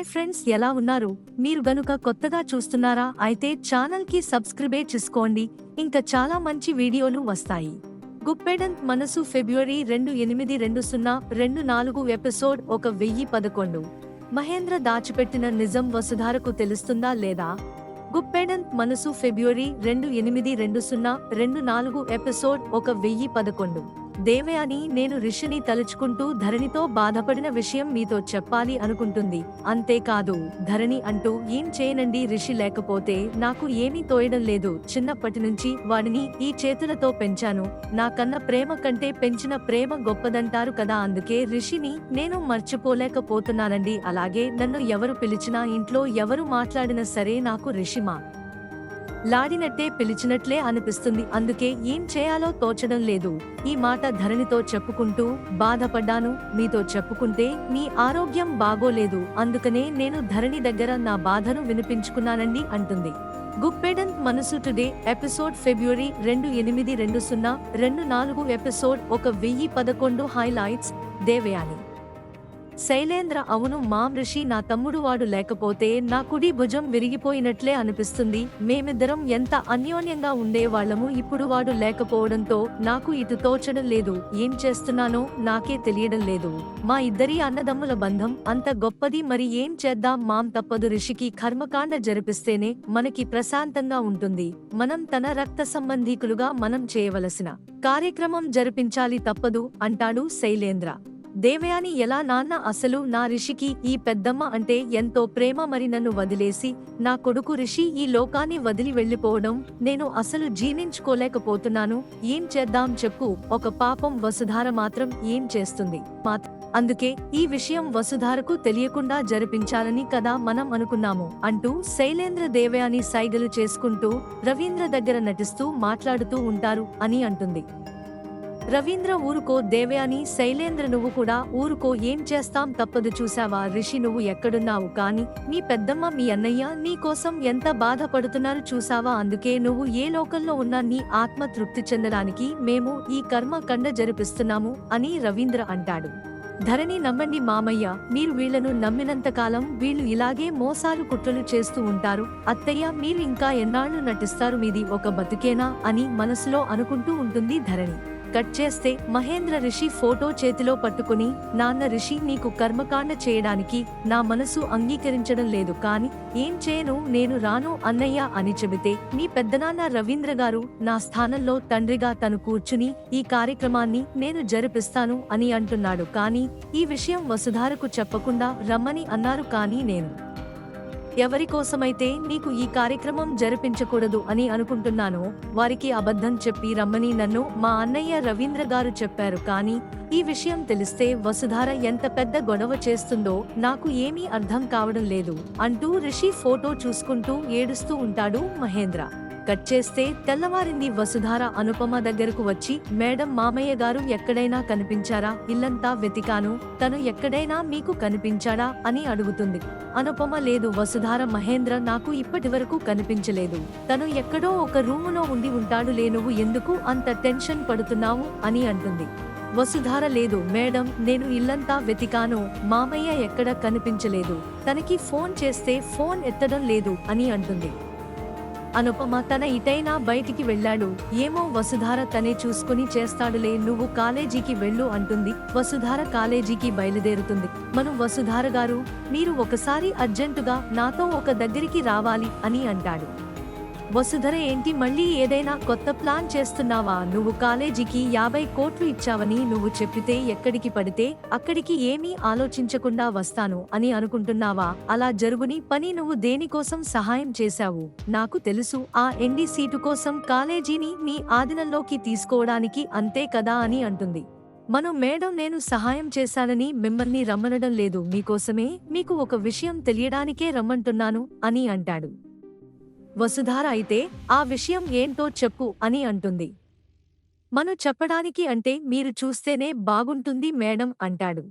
Hi friends ఎలా ఉన్నారు? మీరు గనుక కొత్తగా చూస్తున్నారా అయితే ఛానల్కి సబ్స్క్రైబే చేసుకోండి. ఇంకా చాలా మంచి వీడియోలు వస్తాయి. గుప్పెడంత్ మనసు ఫిబ్రవరి రెండు ఎనిమిది రెండు సున్నా రెండు నాలుగు ఎపిసోడ్ ఒక వెయ్యి పదకొండు. మహేంద్ర దాచిపెట్టిన నిజం వసుధారకు తెలుస్తుందా లేదా? గుప్పెడంత్ మనసు ఫిబ్రవరి రెండు ఎనిమిది రెండు సున్నా రెండు నాలుగు ఎపిసోడ్ ఒక వెయ్యి పదకొండు. దేవయాని నేను రిషిని తలుచుకుంటూ ధరణితో బాధపడిన విషయం మీతో చెప్పాలి అనుకుంటుంది. అంతేకాదు ధరణి అంటూ ఏం చేయనండి రిషి లేకపోతే నాకు ఏమీ తోయడం లేదు. చిన్నప్పటి నుంచి వాడిని ఈ చేతులతో పెంచాను. నాకన్న ప్రేమ కంటే పెంచిన ప్రేమ గొప్పదంటారు కదా అందుకే రిషిని నేను మర్చిపోలేకపోతున్నానండి. అలాగే నన్ను ఎవరు పిలిచినా ఇంట్లో ఎవరు మాట్లాడినా సరే నాకు రిషిమా లాడినట్టే పిలిచినట్లే అనిపిస్తుంది. అందుకే ఏం చేయాలో తోచడం లేదు. ఈ మాట ధరణితో చెప్పుకుంటూ బాధపడ్డాను. మీతో చెప్పుకుంటే మీ ఆరోగ్యం బాగోలేదు. అందుకనే నేను ధరణి దగ్గర నా బాధను వినిపించుకున్నానండి అంటుంది. గుప్పెడన్ మనసు టుడే ఎపిసోడ్ ఫిబ్రవరి రెండు ఎనిమిది రెండు సున్నా రెండు నాలుగు ఎపిసోడ్ ఒక వెయ్యి పదకొండు హైలైట్స్ దేవయాని. శైలేంద్ర అవును మాం ఋషి నా తమ్ముడు వాడు లేకపోతే నా కుడి భుజం విరిగిపోయినట్లే అనిపిస్తుంది. మేమిద్దరం ఎంత అన్యోన్యంగా ఉండేవాళ్ళము ఇప్పుడు వాడు లేకపోవడంతో నాకు ఇటు తోచడం లేదు. ఏం చేస్తున్నానో నాకే తెలియడం లేదు. మా ఇద్దరి అన్నదమ్ముల బంధం అంత గొప్పది మరి ఏం చేద్దాం? మాం తప్పదు. ఋషికి కర్మకాండ జరిపిస్తేనే మనకి ప్రశాంతంగా ఉంటుంది. మనం తన రక్త సంబంధీకులుగా మనం చేయవలసిన కార్యక్రమం జరిపించాలి తప్పదు అంటాడు శైలేంద్ర. దేవయాని ఎలా నాన్న అసలు నా రిషికి ఈ పెద్దమ్మ అంటే ఎంతో ప్రేమ మరి నన్ను వదిలేసి నా కొడుకు రిషి ఈ లోకాన్ని వదిలి వెళ్ళిపోవడం నేను అసలు జీర్ణించుకోలేకపోతున్నాను. ఏం చేద్దాం చెప్పు. ఒక పాపం వసుధార మాత్రం ఏం చేస్తుంది? అందుకే ఈ విషయం వసుధారకు తెలియకుండా జరిపించాలని కదా మనం అనుకున్నాము అంటూ శైలేంద్ర దేవయాని సైగలు చేసుకుంటూ రవీంద్ర దగ్గర నటిస్తూ మాట్లాడుతూ ఉంటారు అని అంటుంది. రవీంద్ర ఊరుకో దేవయాని శైలేంద్ర నువ్వు కూడా ఊరుకో ఏం చేస్తాం తప్పదు చూసావా రిషి నువ్వు ఎక్కడున్నావు కాని నీ పెద్దమ్మ మీ అన్నయ్య నీ కోసం ఎంత బాధపడుతున్నారు చూసావా అందుకే నువ్వు ఏ లోకంలో ఉన్నా నీ ఆత్మ తృప్తి చెందడానికి మేము ఈ కర్మ కండ జరిపిస్తున్నాము అని రవీంద్ర అంటాడు. ధరణి నమ్మండి మామయ్య మీరు వీళ్ళను నమ్మినంత కాలం వీళ్ళు ఇలాగే మోసాలు కుట్రలు చేస్తూ ఉంటారు. అత్తయ్య మీరు ఇంకా ఎన్నాళ్ళు నటిస్తారు? మీది ఒక బతుకేనా? అని మనసులో అనుకుంటూ ఉంటుంది ధరణి. కట్ చేస్తే మహేంద్ర రిషి ఫోటో చేతిలో పట్టుకుని నాన్న రిషి నీకు కర్మకాండ చేయడానికి నా మనసు అంగీకరించడం లేదు కాని ఏం చేయను నేను రాను అన్నయ్య అని చెబితే నీ పెద్దనాన్న రవీంద్ర గారు నా స్థానంలో తండ్రిగా తను కూర్చుని ఈ కార్యక్రమాన్ని నేను జరిపిస్తాను అని అంటున్నాడు కానీ ఈ విషయం వసుధారకు చెప్పకుండా రమ్మని అన్నారు కానీ నేను ఎవరి కోసమైతే నీకు ఈ కార్యక్రమం జరిపించకూడదు అని అనుకుంటున్నానో వారికి అబద్ధం చెప్పి రమ్మని నన్ను మా అన్నయ్య రవీంద్ర గారు చెప్పారు. కానీ ఈ విషయం తెలిస్తే వసుధార ఎంత పెద్ద గొడవ చేస్తుందో నాకు ఏమీ అర్థం కావడం లేదు అంటూ రిషి ఫోటో చూసుకుంటూ ఏడుస్తూ ఉంటాడు మహేంద్ర. కట్ చేస్తే తెల్లవారింది వసుధార అనుపమ దగ్గరకు వచ్చి మేడం మామయ్య గారు ఎక్కడైనా కనిపించారా? ఇల్లంతా వెతికాను. తను ఎక్కడైనా మీకు కనిపించాడా? అని అడుగుతుంది. అనుపమ లేదు వసుధార మహేంద్ర నాకు ఇప్పటి వరకు కనిపించలేదు. తను ఎక్కడో ఒక రూములో ఉండి ఉంటాడు లే నువ్వు ఎందుకు అంత టెన్షన్ పడుతున్నావు? అని అంటుంది. వసుధార లేదు మేడం నేను ఇల్లంతా వెతికాను. మామయ్య ఎక్కడ కనిపించలేదు. తనకి ఫోన్ చేస్తే ఫోన్ ఎత్తడం లేదు అని అంటుంది. అనుపమ తన ఇటైనా బయటికి వెళ్ళాడు. ఏమో వసుధార తనే చూసుకుని చేస్తాడులే నువ్వు కాలేజీకి వెళ్ళు అంటుంది. వసుధార కాలేజీకి బయలుదేరుతుంది. మనం వసుధార గారు మీరు ఒకసారి అర్జెంటుగా నాతో ఒక దగ్గరికి రావాలి అని అంటాడు. వసుధర ఏంటి? మళ్ళీ ఏదైనా కొత్త ప్లాన్ చేస్తున్నావా? నువ్వు కాలేజీకి యాభై కోట్లు ఇచ్చావని నువ్వు చెప్పితే ఎక్కడికి పడితే అక్కడికి ఏమీ ఆలోచించకుండా వస్తాను అని అనుకుంటున్నావా? అలా జరుగుని పని నువ్వు దేనికోసం సహాయం చేశావు? నాకు తెలుసు ఆ ఎండి సీటు కోసం కాలేజీని మీ ఆధీనంలోకి తీసుకోవడానికి అంతే కదా అని అంటుంది. మనం మేడం నేను సహాయం చేశానని మిమ్మల్ని రమ్మనడం లేదు. మీకోసమే మీకు ఒక విషయం తెలియడానికే రమ్మంటున్నాను అని అంటాడు. వసుధార అయితే ఆ విషయం ఏంటో చెప్పు అని అంటుంది. మను చెప్పడానికి అంటే మీరు చూస్తేనే బాగుంటుంది మేడం అంటాడు.